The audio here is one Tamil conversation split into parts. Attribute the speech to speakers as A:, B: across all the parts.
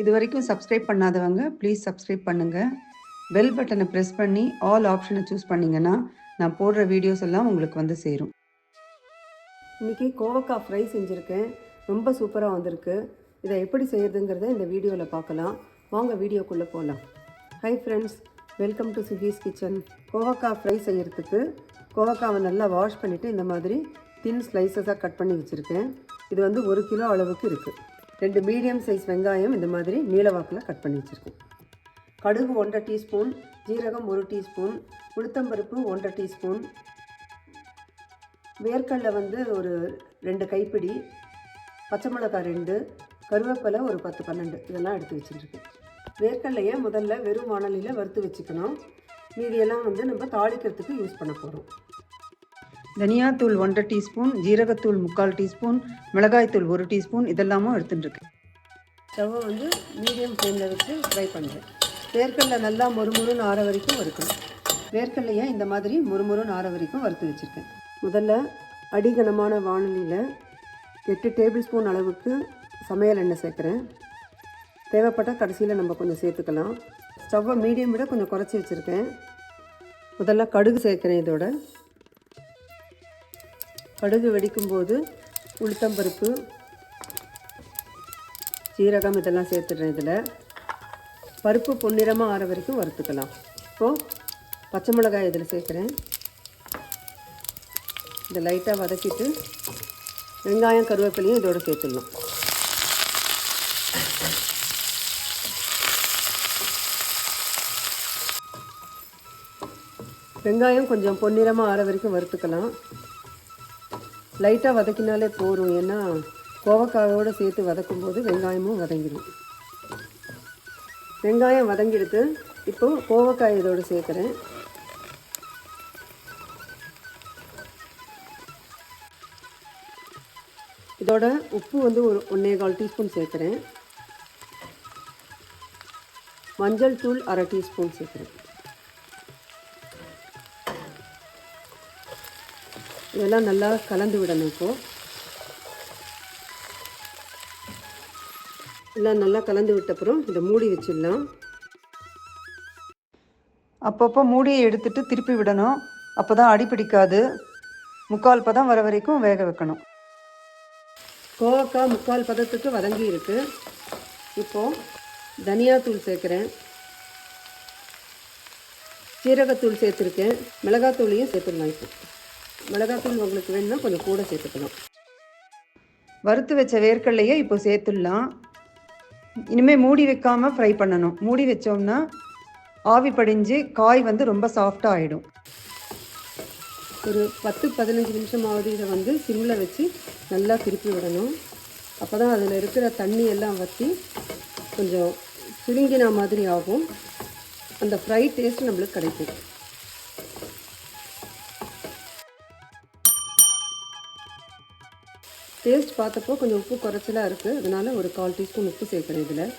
A: இது வரைக்கும் சப்ஸ்கிரைப் பண்ணாதவங்க ப்ளீஸ் சப்ஸ்கிரைப் பண்ணுங்கள் பெல் பட்டனை ப்ரெஸ் பண்ணி ஆல் ஆப்ஷனை சூஸ் பண்ணிங்கன்னா நான் போடுற வீடியோஸ் எல்லாம் உங்களுக்கு வந்து சேரும். இன்றைக்கி கோவக்காய் ஃப்ரை செஞ்சுருக்கேன். ரொம்ப சூப்பராக வந்திருக்கு. இதை எப்படி செய்கிறதுங்கிறத இந்த வீடியோவில் பார்க்கலாம். வாங்க வீடியோக்குள்ளே போகலாம் hi friends welcome to Suhis kitchen கோவக்காய் ஃப்ரை செய்கிறதுக்கு கோவக்காவை நல்லா வாஷ் பண்ணிவிட்டு இந்த மாதிரி தின் ஸ்லைசஸாக கட் பண்ணி வச்சுருக்கேன். இது வந்து ஒரு கிலோ அளவுக்கு இருக்குது ரெண்டு மீடியம் சைஸ் வெங்காயம் இந்த மாதிரி நீளவாக்கில் கட் பண்ணி வச்சுருக்கேன் கடுகு ஒன்றரை டீஸ்பூன் ஜீரகம் ஒரு டீஸ்பூன் உளுத்தம்பருப்பு ஒன்றரை டீஸ்பூன் வேர்க்கடலை வந்து ஒரு ரெண்டு கைப்பிடி பச்சை மிளகாய் ரெண்டு கருவேப்பிலை ஒரு பத்து பன்னெண்டு இதெல்லாம் எடுத்து வச்சுருக்கேன் வேர்க்கடலையை முதல்ல வெறும் வானலியில் வறுத்து வச்சுக்கணும். மீதியெல்லாம் வந்து நம்ம தாளிக்கிறதுக்கு யூஸ் பண்ண போகிறோம் தனியாத்தூள் ஒன்றரை டீஸ்பூன் ஜீரகத்தூள் முக்கால் டீஸ்பூன் மிளகாய்த்தூள் ஒரு டீஸ்பூன் இதெல்லாமும் எடுத்துட்டுருக்கேன். ஸ்டவ்வை வந்து மீடியம் ஃப்ளேமில் வச்சு ஃப்ரை பண்ணுறேன் வேர்க்கடலை நல்லா மொறுமொறுன்னு ஆற வரைக்கும் வறுக்கணும். வேர்க்கடலையை இந்த மாதிரி மொறுமொறுன்னு ஆற வரைக்கும் வறுத்து வச்சுருக்கேன். முதல்ல அடிகனமான வானொலியில் எட்டு டேபிள் ஸ்பூன் அளவுக்கு சமையல் எண்ணெய் சேர்க்குறேன். தேவைப்பட்டால் கடைசியில் நம்ம கொஞ்சம் சேர்த்துக்கலாம். ஸ்டவ்வை மீடியம் விட கொஞ்சம் குறைச்சி வச்சுருக்கேன். முதல்ல கடுகு சேர்க்குறேன் இதோட. கடுகு வெடிக்கும்போது உளுத்தம்பருப்பு சீரகம் இதெல்லாம் சேர்த்துடுறேன் இதில். பருப்பு பொன்னிறமாக ஆற வரைக்கும் வறுத்துக்கலாம். இப்போது பச்சை மிளகாய் இதில் சேர்க்குறேன். இதை லைட்டாக வதக்கிட்டு வெங்காயம் கருவேப்பிலையும் இதோடு சேர்த்துடலாம். வெங்காயம் கொஞ்சம் பொன்னிறமாக ஆற வரைக்கும் வறுத்துக்கலாம். லைட்டாக வதக்கினாலே போதும். ஏன்னா கோவக்காயோடு சேர்த்து வதக்கும் போது வெங்காயமும் வதங்கிடும். வெங்காயம் வதங்கிடுத்து இப்போது கோவக்காய் இதோடு சேர்க்குறேன். இதோட உப்பு வந்து ஒரு ஒன்றே கால் டீஸ்பூன் சேர்க்குறேன். மஞ்சள் தூள் அரை டீஸ்பூன் சேர்க்குறேன். இதெல்லாம் நல்லா கலந்து விடணும் இப்போது எல்லாம் நல்லா கலந்து விட்டப்புறம் இதை மூடி வச்சிடலாம். அப்பப்போ மூடியை எடுத்துட்டு திருப்பி விடணும். அப்போ தான் அடி பிடிக்காது. முக்கால் பதம் வர வரைக்கும் வேக வைக்கணும். கோவக்காய் முக்கால் பதத்துக்கு வதங்கி இருக்கு. இப்போது தனியாத்தூள் சேர்க்குறேன். சீரகத்தூள் சேர்த்துருக்கேன். மிளகாத்தூளையும் சேர்த்துடலாம் இப்போ. மிளகாத்தூள் உங்களுக்கு வேணும்னா கொஞ்சம் கூட சேர்த்துக்கலாம். வறுத்து வச்ச வேர்க்கடலையை இப்போ சேர்த்துடலாம். இனிமேல் மூடி வைக்காமல் ஃப்ரை பண்ணணும். மூடி வச்சோம்னா ஆவி படிஞ்சு காய் வந்து ரொம்ப சாஃப்டாக ஆகிடும் ஒரு பத்து பதினஞ்சு நிமிஷமாவது இதை வந்து சிம்மில் வச்சு நல்லா திருப்பி விடணும். அப்போ தான் அதில் இருக்கிற தண்ணி எல்லாம் வற்றி கொஞ்சம் சுருங்கின மாதிரி ஆகும். அந்த ஃப்ரை டேஸ்ட் நம்மளுக்கு கிடைக்கும். டேஸ்ட் பார்த்தப்போ கொஞ்சம் உப்பு குறைச்சலாக இருக்குது அதனால் ஒரு கால் டீஸ்பூன் உப்பு சேர்க்குறேன் இதில்.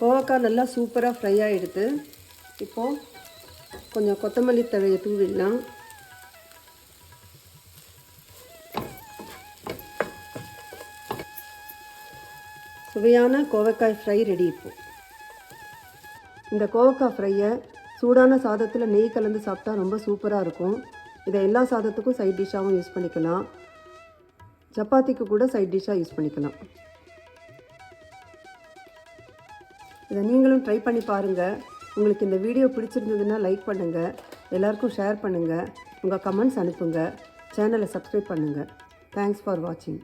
A: கோவக்காய் நல்லா சூப்பராக ஃப்ரை ஆகிடுது இப்போது கொஞ்சம் கொத்தமல்லி தழையை தூவிடலாம். சுவையான கோவக்காய் ஃப்ரை ரெடி இப்போது இந்த கோவக்காய் ஃப்ரையை சூடான சாதத்தில் நெய் கலந்து சாப்பிட்டா ரொம்ப சூப்பராக இருக்கும். இதை எல்லா சாதத்துக்கும் சைட் டிஷ்ஷாகவும் யூஸ் பண்ணிக்கலாம். சப்பாத்திக்கு கூட சைட் டிஷ்ஷாக யூஸ் பண்ணிக்கலாம். இதை நீங்களும் ட்ரை பண்ணி பாருங்கள் உங்களுக்கு இந்த வீடியோ பிடிச்சிருந்ததுன்னா லைக் பண்ணுங்கள் எல்லாருக்கும் ஷேர் பண்ணுங்கள் உங்கள் கமெண்ட்ஸ் அனுப்புங்க. சேனலை சப்ஸ்கிரைப் பண்ணுங்கள் தேங்க்ஸ் ஃபார் வாட்சிங்